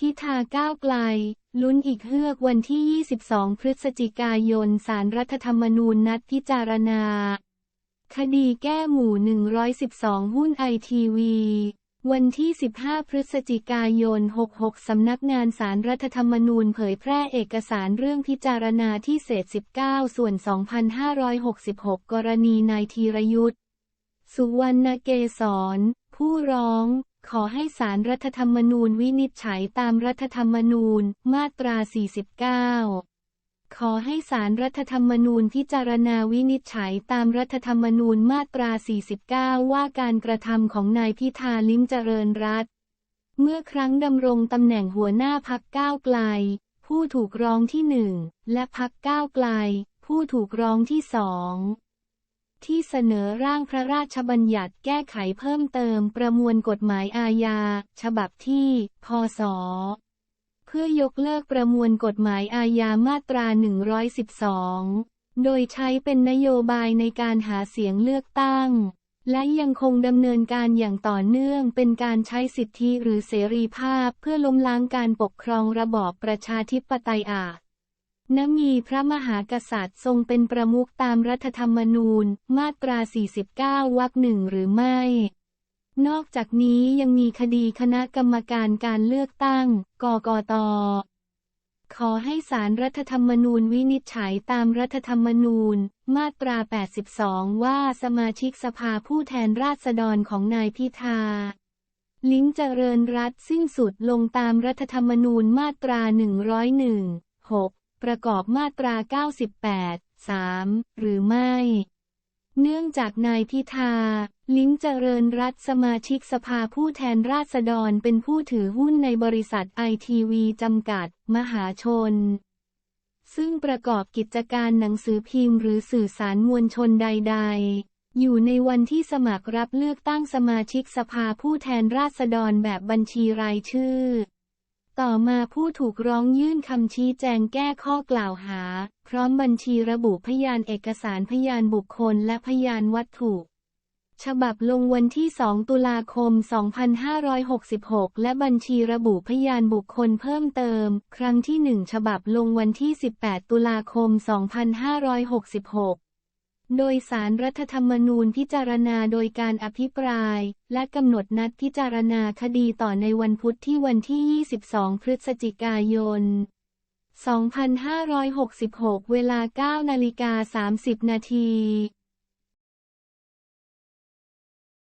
ทิธาก้าวไกล ลุ้นอีกเฮือกวันที่ 22 พฤศจิกายนสารรัฐธรรมนูญนัดพิจารณา คดีแก้หมู่ 112 หุ้นไอทีวีวันที่ 15 พฤศจิกายน 66 สำนักงานสารรัฐธรรมนูญเผยแพร่เอกสารเรื่องพิจารณาที่เศษ 19 ส่วน 2566 กรณีนายธีรยุทธ์ สุวรรณเกษรผู้ร้อง ขอให้สารรัฐธรรมนูญวินิจฉัยตามรัฐธรรมนูญ มาตรา 49 ขอให้สารรัฐธรรมนูญพิจารณาวินิจฉัยตามรัฐธรรมนูญมาตรา 49 ว่าการกระทำของนายพิธาลิ้มเจริญรัตเมื่อครั้งดำรงตำแหน่งหัวหน้าพักก้าวไกล ผู้ถูกร้องที่หนึ่งและพักก้าวไกล ผู้ถูกร้องที่สอง ที่เสนอร่างพระราชบัญญัติแก้ไขเพิ่มเติมประมวลกฎหมายอาญา ฉบับที่ พศ เพื่อยกเลิกประมวลกฎหมายอาญามาตรา 112 โดยใช้เป็นนโยบายในการหาเสียงเลือกตั้ง และยังคงดำเนินการอย่างต่อเนื่องเป็นการใช้สิทธิหรือเสรีภาพเพื่อล้มล้างการปกครองระบอบประชาธิปไตยอา ณมีพระมหากษัตริย์ทรงเป็นประมุขตามรัฐธรรมนูญ มาตรา 49 วรรคหนึ่งหรือไม่ นอกจากนี้ยังมีคดีคณะกรรมการการเลือกตั้ง กกต ขอให้สารรัฐธรรมนูญวินิจฉัยตามรัฐธรรมนูญ มาตรา 82 ว่าสมาชิกสภาผู้แทนราษฎรของนายพิธาลิ้มเจริญรัฐสิ้นสุดลงตามรัฐธรรมนูญมาตรา 101 6 ประกอบมาตรา 98 3 หรือไม่ เนื่องจากนายพิธา ลิ้มเจริญรัฐสมาชิกสภาผู้แทนราษฎรเป็นผู้ถือหุ้นในบริษัทไอทีวีจำกัด มหาชน ซึ่งประกอบกิจการหนังสือพิมพ์หรือสื่อสารมวลชนใด ๆอยู่ในวันที่สมัครรับเลือกตั้งสมาชิกสภาผู้แทนราษฎรแบบบัญชีรายชื่อ ต่อมาผู้ถูกร้องยื่นคำชี้แจงแก้ข้อกล่าวหา พร้อมบัญชีระบุพยานเอกสารพยานบุคคลและพยานวัตถุ ฉบับลงวันที่ 2 ตุลาคม 2566 และบัญชีระบุพยานบุคคลเพิ่มเติม ครั้งที่ 1 ฉบับลงวันที่ 18 ตุลาคม 2566 โดยสารรัฐธรรมนูญพิจารณาโดยการอภิปราย และกำหนดนัดพิจารณาคดีต่อในวันพุธที่วันที่ 22 พฤศจิกายน 2566 เวลา 9 นาฬิกา 30 นาที